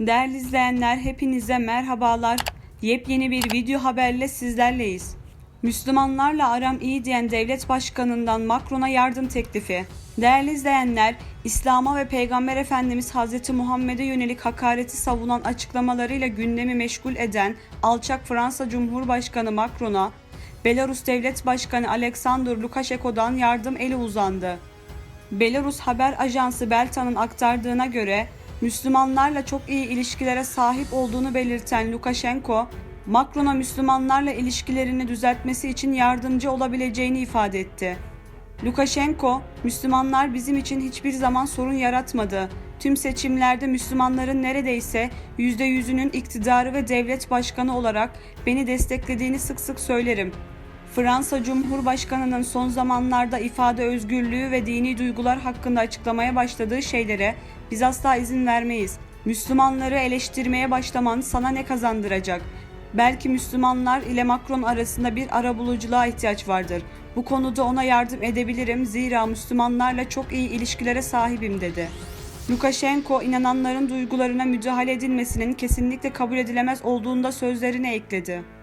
Değerli izleyenler hepinize merhabalar. Yepyeni bir video haberle sizlerleyiz. Müslümanlarla aram iyi diyen devlet başkanından Macron'a yardım teklifi. Değerli izleyenler, İslam'a ve Peygamber Efendimiz Hz. Muhammed'e yönelik hakareti savunan açıklamalarıyla gündemi meşgul eden alçak Fransa Cumhurbaşkanı Macron'a Belarus Devlet Başkanı Alexander Lukashenko'dan yardım eli uzandı. Belarus haber ajansı Belta'nın aktardığına göre Müslümanlarla çok iyi ilişkilere sahip olduğunu belirten Lukashenko, Macron'a Müslümanlarla ilişkilerini düzeltmesi için yardımcı olabileceğini ifade etti. Lukashenko, Müslümanlar bizim için hiçbir zaman sorun yaratmadı. Tüm seçimlerde Müslümanların neredeyse %100'ünün iktidarı ve devlet başkanı olarak beni desteklediğini sık sık söylerim. Fransa Cumhurbaşkanı'nın son zamanlarda ifade özgürlüğü ve dini duygular hakkında açıklamaya başladığı şeylere biz asla izin vermeyiz. Müslümanları eleştirmeye başlaman sana ne kazandıracak? Belki Müslümanlar ile Macron arasında bir arabuluculuğa ihtiyaç vardır. Bu konuda ona yardım edebilirim zira Müslümanlarla çok iyi ilişkilere sahibim dedi. Lukashenko inananların duygularına müdahale edilmesinin kesinlikle kabul edilemez olduğunda sözlerine ekledi.